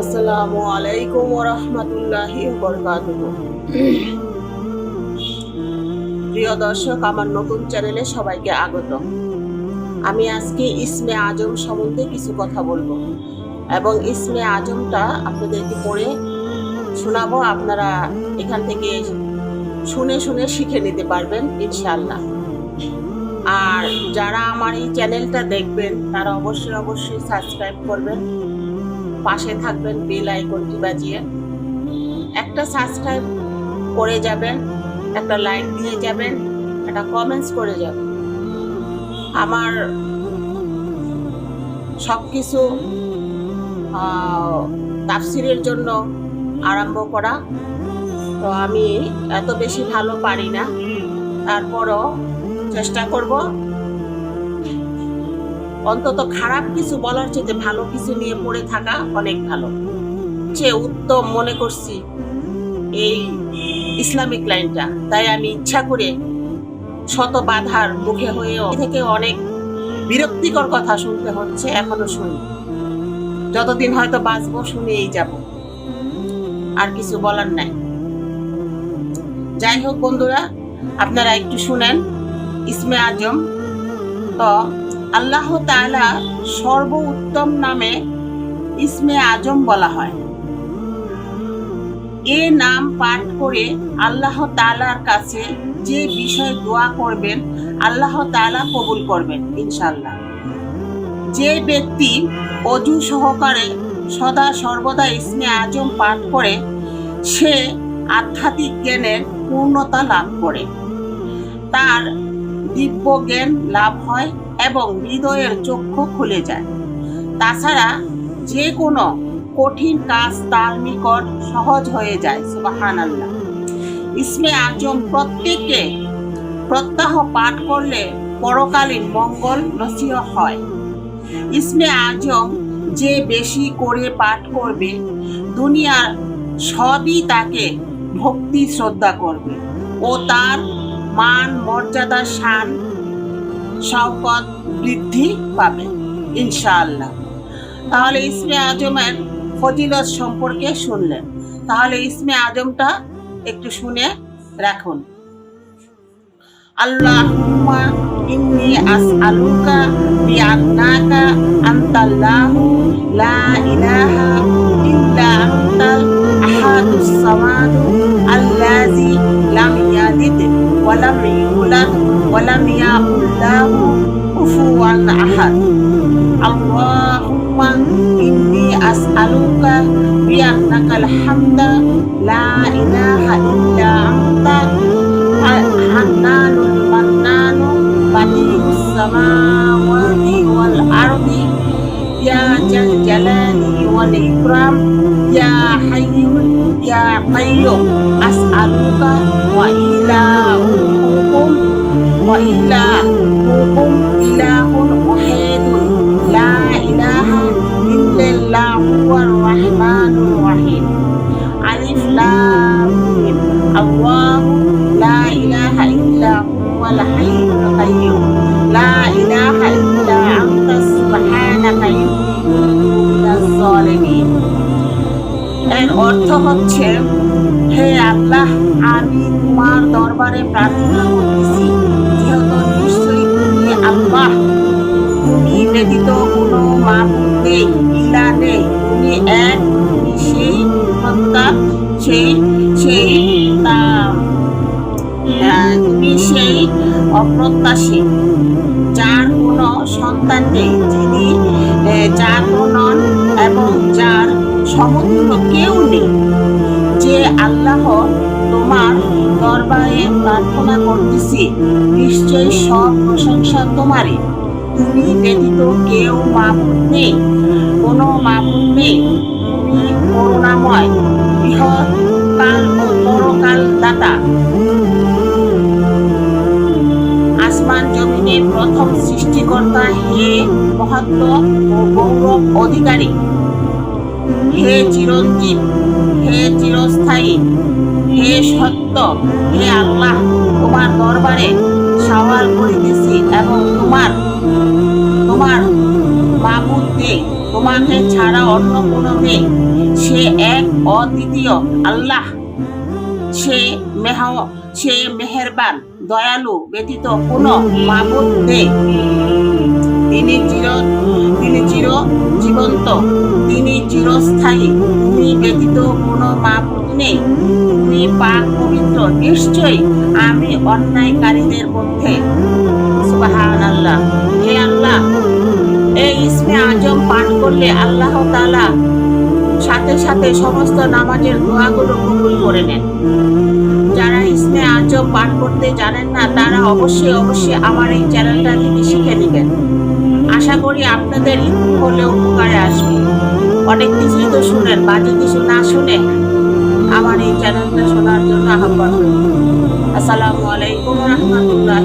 আসসালামু আলাইকুম ওরহমতুল্লাহি বরকাতুহ। প্রিয় দর্শক, আমার নতুন চ্যানেলে সবাইকে আগত। আমি আজকে ইসমে আজম সম্বন্ধে কিছু কথা বলব। এবং ইসমে আজমটা আপনাদেরকে পড়ে শোনাবো। আপনারা এখান থেকে শুনে শুনে শিখে নিতে পারবেন, ইনশাআল্লাহ। আর যারা আমার এই চ্যানেলটা দেখবেন, তারা অবশ্যই অবশ্যই সাবস্ক্রাইব করবেন। পাশে থাকবেন বেল আইকনটি বাজিয়ে। একটা সাবস্ক্রাইব করে যাবেন, একটা লাইক দিয়ে যাবেন, একটা কমেন্টস করে যাবেন। আমার সব কিছু তাফসিরের জন্য আরম্ভ করা। তো আমি এত বেশি ভালো পারি না। তারপরও চেষ্টা করব অন্তত খারাপ কিছু বলার চেয়ে ভালো কিছু নিয়ে পড়ে থাকা অনেক ভালো। সে উত্তম মনে করছি এই ইসলামিক লাইনটা। তাই আমি ইচ্ছা করে শত বাধার মুখে হয়েও থেকে অনেক বিরক্তিকর কথা শুনতে হচ্ছে, এখনও শুনি। যতদিন হয়তো বাঁচবো, শুনেই যাব। আর কিছু বলার নাই। যাই হোক বন্ধুরা, আপনারা একটু শুনেন। ইসমে আজম তো আল্লাহ তালা সর্ব উত্তম নামে ইসমে আজম বলা হয়। এ নাম পাঠ করে আল্লাহ তাআলার কাছে যে বিষয় দোয়া করবেন, আল্লাহ তালা কবুল করবেন ইনশাল্লাহ যে ব্যক্তি অজু সহকারে সদা সর্বদা ইসমে আজম পাঠ করে, সে আধ্যাত্মিক জ্ঞানের পূর্ণতা লাভ করে। তার দিব্য জ্ঞান লাভ হয় এবং হৃদয়ের চক্ষু খুলে যায়। তাছাড়া যে কোনো কঠিন কাজ তার নিকট সহজ হয়ে যায় সুবাহান আল্লাহ ইসমে আজম প্রত্যেককে প্রত্যাহ পাঠ করলে পরকালীন মঙ্গল নসিহ হয়। ইসমে আজম যে বেশি করে পাঠ করবে, দুনিয়ার সবই তাকে ভক্তি শ্রদ্ধা করবে ও তার মান মর্যাদা শান শওকত বৃদ্ধি পাবে, ইনশাআল্লাহ। তাহলে ইসমে আজমের ফজিলত সম্পর্কে শুনলেন। তাহলে ইসমে আজমটা একটু শুনে রাখুন। আল্লাহুম্মা ইন্নি আসআলুকা বিআন্নাকা আনতাল্লাহু লা ইলাহা ইল্লা আনতাল আহাদুস সামাদু। ولم يقل له كفوا أحد اللهم إني أسألك بأنك الحمد لا إله إلا أنت حنان المنان بديع السماوات والأرض يا جل جلاله والإكرام يا حي يا قيوم siya. Kung ilahon uhedun, la ilaha illallah wa rahmanur rahim. Alif lam mim. Allah la ilaha illa huwa al-hayyul qayyum. La ilaha illa anta subhanaka inni এর অর্থ হচ্ছে হে আল্লাহ আমি তোমার দরবারে প্রার্থনা করতেছি আল্লাহ, তুমি ব্যতীত কোনো মাবুদ নেই ইলা নেই। তুমি এক তুমি সেই সত্তা সেই সেই তুমি সেই অপ্রত্যাশী, যার কোনো সন্তান নেই, যিনি জাত নন এবং যার সমতুল্য কেউ নেই। যে আল্লাহ তোমার দরবারে প্রার্থনা করতেছি, নিশ্চয়ই সব প্রশংসা তোমারই। তুমি ব্যতীত কেউ মাবুদ নেই, কোনো মাবুদ নেই। তুমি করুণাময়, বৃহৎ কাল ও পরকাল দাতা। আসমান জমিনের প্রথম সৃষ্টিকর্তা হে মহত্ব ও গৌরব অধিকারী। হে চিরঞ্জীব, হে চিরস্থায়ী। হে সত্য, হে আল্লাহ, তোমার দরবারে সওয়াল করিতেছি এবং তোমার তোমার মাবুদ নেই তোমাকে ছাড়া অন্য কোনো নেই সে এক অদ্বিতীয় আল্লাহ, সে মেহ, সে মেহেরবান, দয়ালু ব্যতীত কোনো মাবুদ নেই। তিনি চির তিনি চির জীবন্ত, তিনি চিরস্থায়ী তুমি ব্যতীত মাবুদ নেই তুমি পাক পবিত্র, নিশ্চয়ই আমি অন্যায়কারীদের মধ্যে। আল্লাহ হে আল্লাহ, এই ইসমে আজম পাঠ করলে আল্লাহ তাআলা সাথে সাথে সমস্ত নামাজের দোয়াগুলো কবুল করে নেন। যারা ইসমে আজম পাঠ করতে জানেন না, তারা অবশ্যই অবশ্যই আমার এই চ্যানেলটা থেকে শিখে নেবেন। আশা করি আপনাদের হলেও উপকারে আসবে। অনেক কিছুই তো শুনেন বাকি কিছু না শুনে আমার এই চ্যানেলটা শোনার জন্য আহ্বান আসসালামু আলাইকুম রহমতুল্লাহ